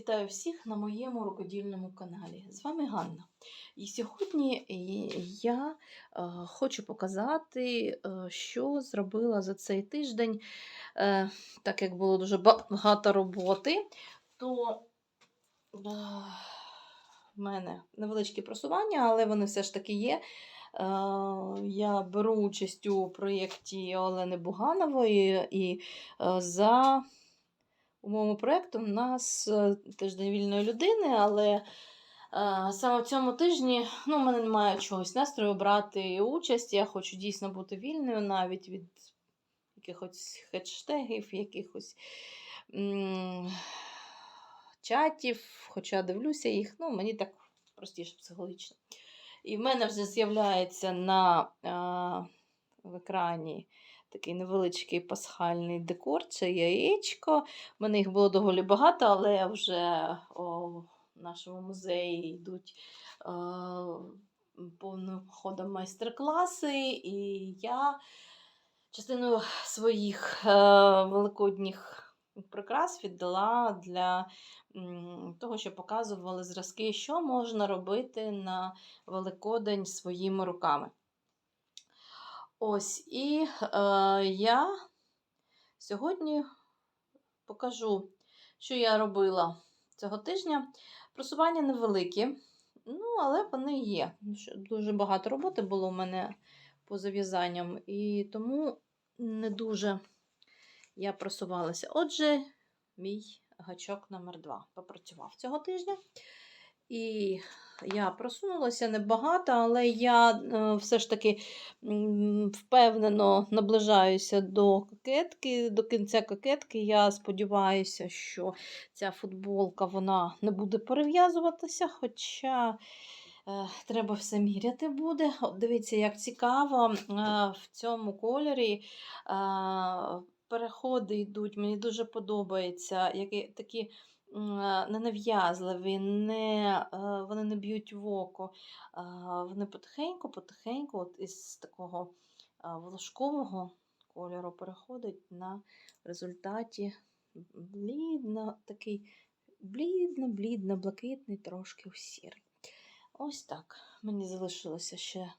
Вітаю всіх на моєму рукодільному каналі. З вами Ганна. І сьогодні е, я е, хочу показати, е, що зробила за цей тиждень. Так як було дуже багато роботи, то в мене невеличкі просування, але вони все ж таки є. Я беру участь у проєкті Олени Буганової і за умовами проєкту у нас е, тиждень вільної людини, але е, саме в цьому тижні ну, в мене немає чогось настрою брати участь. Я хочу дійсно бути вільною навіть від якихось хештегів, якихось чатів, хоча дивлюся їх, ну, мені так простіше психологічно. І в мене вже з'являється на а, в екрані такий невеличкий пасхальний декор, це яєчко. У мене їх було доволі багато, але вже о, в нашому музеї йдуть е, повним ходом майстер-класи, і я частину своїх е, великодніх прикрас віддала для того, щоб показували зразки, що можна робити на Великодень своїми руками. Ось, і е, я сьогодні покажу, що я робила цього тижня. Просування невеликі, ну, але вони є. Дуже багато роботи було у мене по зав'язанням, і тому не дуже я просувалася. Отже, мій гачок номер 2 попрацював цього тижня. І я просунулася небагато, але я е, все ж таки впевнено наближаюся до кокетки, до кінця кокетки. Я сподіваюся, що ця футболка вона не буде перев'язуватися, хоча. е, Треба все міряти буде. От дивіться, як цікаво, е, в цьому кольорі переходи йдуть. Мені дуже подобається. Які, такі ненав'язливі, не, е, вони не б'ють в око. Е, Вони потихеньку, потихеньку, от із такого е, волошкового кольору переходить на результаті блідно, такий блідно-блідно, блакитний, трошки в сірий. Ось так. Мені залишилося ще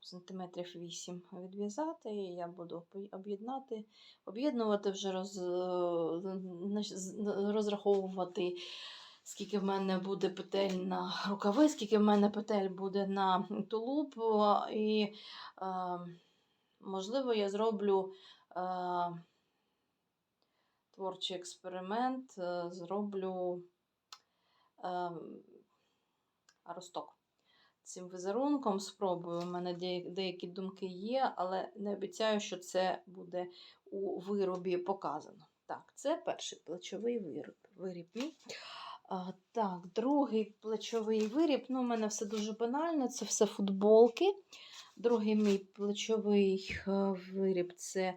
сантиметрів 8 відв'язати, і я буду об'єднати, об'єднувати вже роз, е, розраховувати, скільки в мене буде петель на рукави, скільки в мене петель буде на тулуб. І, е, можливо, я зроблю е, творчий експеримент, зроблю. Росток. Цим візерунком спробую. У мене деякі думки є, але не обіцяю, що це буде у виробі показано. Так, це перший плечовий виріб. виріб. Так, другий плечовий виріб. Ну, у мене все дуже банально, це все футболки. Другий мій плечовий е, виріб це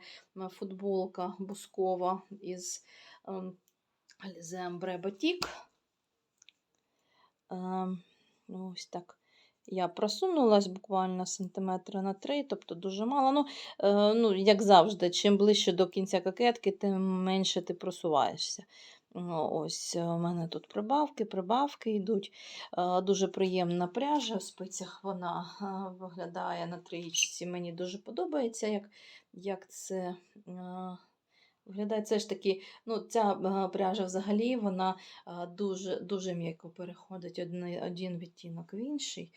футболка бускова із ем, Alize Ambre. Ем, Ну, ось так. Я просунулась буквально сантиметра на 3, тобто дуже мало. Ну, е, ну, як завжди, чим ближче до кінця кокетки, тим менше ти просуваєшся. Ну, Ось е, у мене тут прибавки, прибавки йдуть. Е, Дуже приємна пряжа. В спицях вона е, виглядає на трієчці. Мені дуже подобається, як, як це. е, Виглядає це ж таки, ну, ця е, пряжа взагалі вона е, дуже, дуже м'яко переходить один, один відтінок в інший.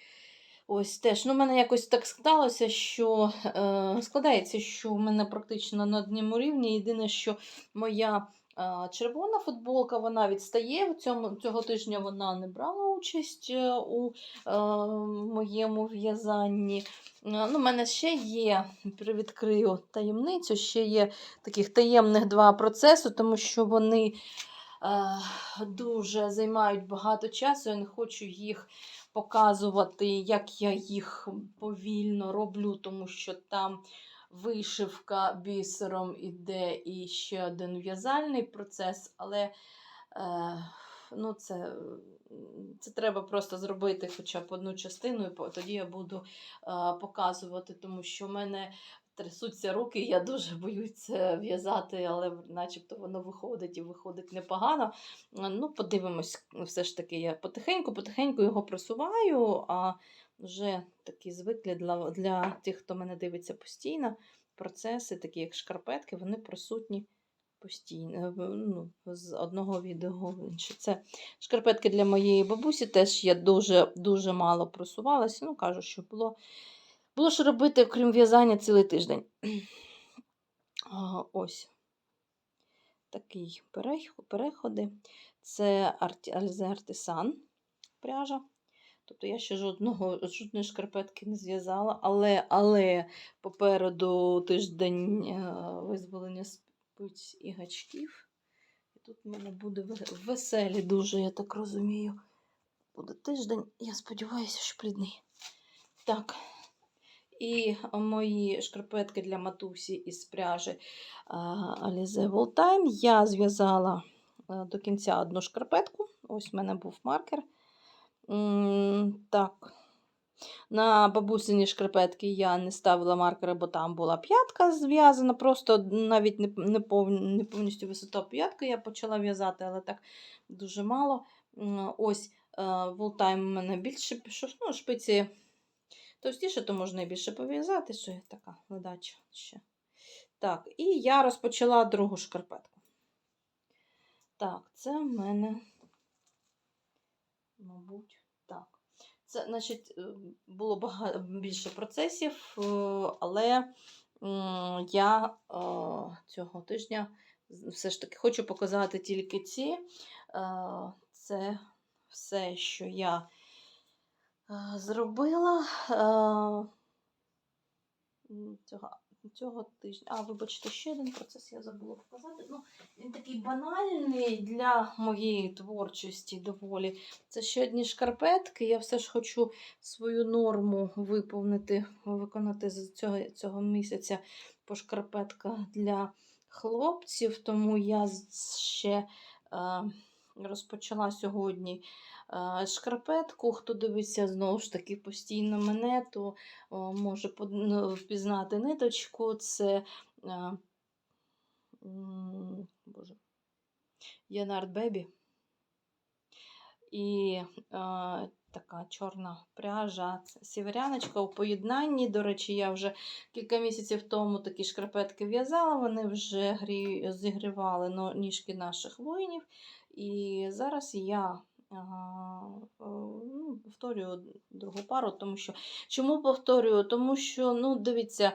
Ось теж, ну, в мене якось так сталося, що е, складається, що в мене практично на одному рівні. Єдине, що моя червона футболка вона відстає. Цього тижня вона не брала участь е, у е, моєму в'язанні. Е, Ну, в мене ще є, привідкрию таємницю, ще є таких таємних два процеси, тому що вони е, дуже займають багато часу. Я не хочу їх показувати, як я їх повільно роблю, тому що там вишивка бісером іде і ще один в'язальний процес, але е, ну, це, це треба просто зробити хоча б одну частину, і тоді я буду е, показувати, тому що в мене трясуться руки, я дуже боюсь в'язати, але начебто воно виходить і виходить непогано. Ну, подивимось, все ж таки, я потихеньку-потихеньку його просуваю, а вже такі звиклі для, для тих, хто мене дивиться постійно. Процеси, такі як шкарпетки, вони присутні постійно ну, з одного відео в інше. Це шкарпетки для моєї бабусі. Теж я дуже дуже мало просувалася. Ну, кажу, що було, було що робити, окрім в'язання, цілий тиждень. Ось такий переходи. Це арті, Альзе Артисан пряжа. Тобто я ще жодного, жодної шкарпетки не зв'язала, але, але попереду тиждень е, визволення спиць і гачків. І тут в мене буде веселі дуже, я так розумію. Буде тиждень, я сподіваюся, що плідний. Так. І мої шкарпетки для матусі із пряжі е, Alize All Time. Я зв'язала е, до кінця одну шкарпетку. Ось в мене був маркер. Так. На бабусині шкарпетки я не ставила маркери, бо там була п'ятка зв'язана. Просто навіть не, не, пов, не повністю висота п'ятки я почала в'язати, але так дуже мало. Ось волтайм у мене більше пішов. Ну, шпиці товстіше, то можна і більше пов'язати, що є така ледача ще. Так, і я розпочала другу шкарпетку. Так, це в мене, мабуть, так. Це, значить, е, було багато більше процесів, е, але я е, цього тижня все ж таки хочу показати тільки ці. Це все, що я зробила цього, цього тижня. А, вибачте, ще один процес я забула показати. Ну, він такий банальний для моєї творчості доволі. Це ще одні шкарпетки. Я все ж хочу свою норму виповнити, виконати з цього, цього місяця по шкарпетках для хлопців, тому я ще е, розпочала сьогодні е, шкарпетку. Хто дивиться знову ж таки постійно мене, то може ну, впізнати ниточку. Це е, Боже, Янард Бебі. І е, така чорна пряжа, сіверяночка у поєднанні. До речі, я вже кілька місяців тому такі шкарпетки в'язала, вони вже грі... зігрівали ніжки наших воїнів. І зараз я е, ну, повторюю другу пару, тому що чому повторюю? Тому що, ну, дивіться,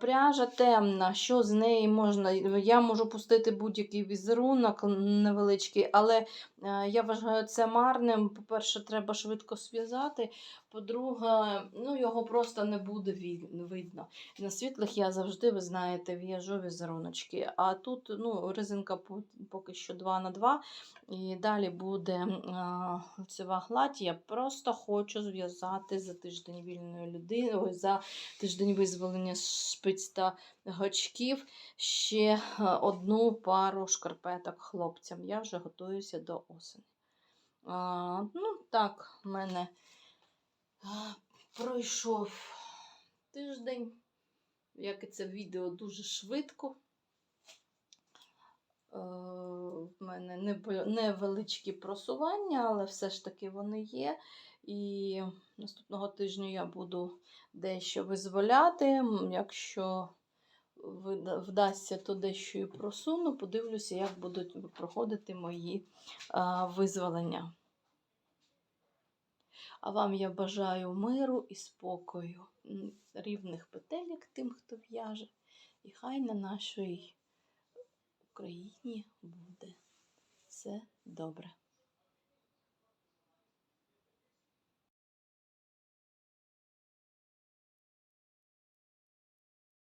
пряжа темна, що з неї можна. Я можу пустити будь-який візерунок невеличкий, але Е, Я вважаю це марним. По-перше, треба швидко зв'язати. По-друге, ну, його просто не буде видно. На світлих я завжди, ви знаєте, в'яжу візеруночки. А тут ну, резинка поки що 2 на 2 і далі буде лицева гладь. Я просто хочу зв'язати за тиждень вільної людини, ой, за тиждень визволення шпиць та гачків ще е, одну пару шкарпеток хлопцям. Я вже готуюся до осені. А, ну, так, в мене пройшов тиждень. Як і це відео дуже швидко. Е, В мене невеличкі просування, але все ж таки вони є. І наступного тижня я буду дещо визволяти. Якщо вдасться, то дещо і просуну. Подивлюся, як будуть проходити мої визволення. А вам я бажаю миру і спокою, рівних петелек тим, хто в'яже. І хай на нашій Україні буде все добре.